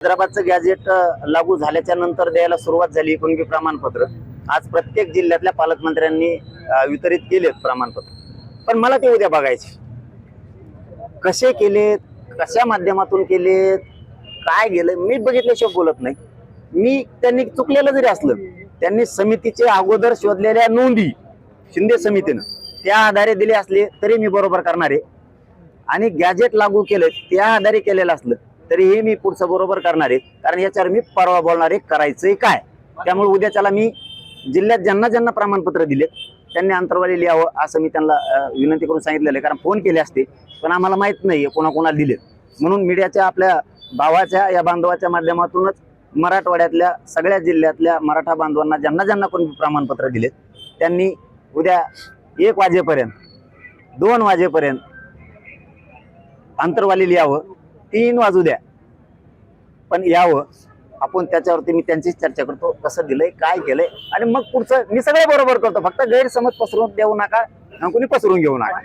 हैदराबादचं gadget लागू झाल्याच्यानंतर द्यायला सुरुवात झाली कुणबी प्रमाणपत्र. आज प्रत्येक जिल्ह्यातल्या पालकमंत्र्यांनी वितरित केलेत प्रमाणपत्र. पण मला ते उद्या बघायचे. कसे केलेत कशा माध्यमातून केलेत काय गेलं मी बघितल्याशिवाय बोलत नाही. मी त्यांनी चुकलेलं जरी असलं त्यांनी समितीचे अगोदर शोधलेल्या नोंदी शिंदे समितीनं त्या आधारे दिले असले तरी मी बरोबर करणार आहे. आणि गॅजेट लागू केलं त्या आधारे केलेलं असलं तरीही मी पुढचं बरोबर करणार आहे. कारण याच्यावर मी परवा बोलणार आहे करायचंय काय? त्यामुळे उद्याच्याला मी जिल्ह्यात ज्यांना ज्यांना प्रमाणपत्र दिलेत त्यांनी अंतरवाली लिहावं असं मी त्यांना विनंती करून सांगितलेलं आहे. कारण फोन केले असते पण आम्हाला माहीत नाही कोणाकोणाला दिलेत. म्हणून मीडियाच्या आपल्या भावाच्या या बांधवाच्या माध्यमातूनच मराठवाड्यातल्या सगळ्या जिल्ह्यातल्या मराठा बांधवांना ज्यांना ज्यांना कोणी प्रमाणपत्र दिलेत त्यांनी उद्या एक वाजेपर्यंत दोन वाजेपर्यंत अंतरवाली लिहावं. तीन वाजू द्या. पण यावं. आपण त्याच्यावरती मी त्यांचीच चर्चा करतो कसं दिलंय काय केलंय आणि मग पुढचं मी सगळं बरोबर करतो. फक्त गैरसमज पसरून देऊ नका आणि कोणी पसरून घेऊ नका.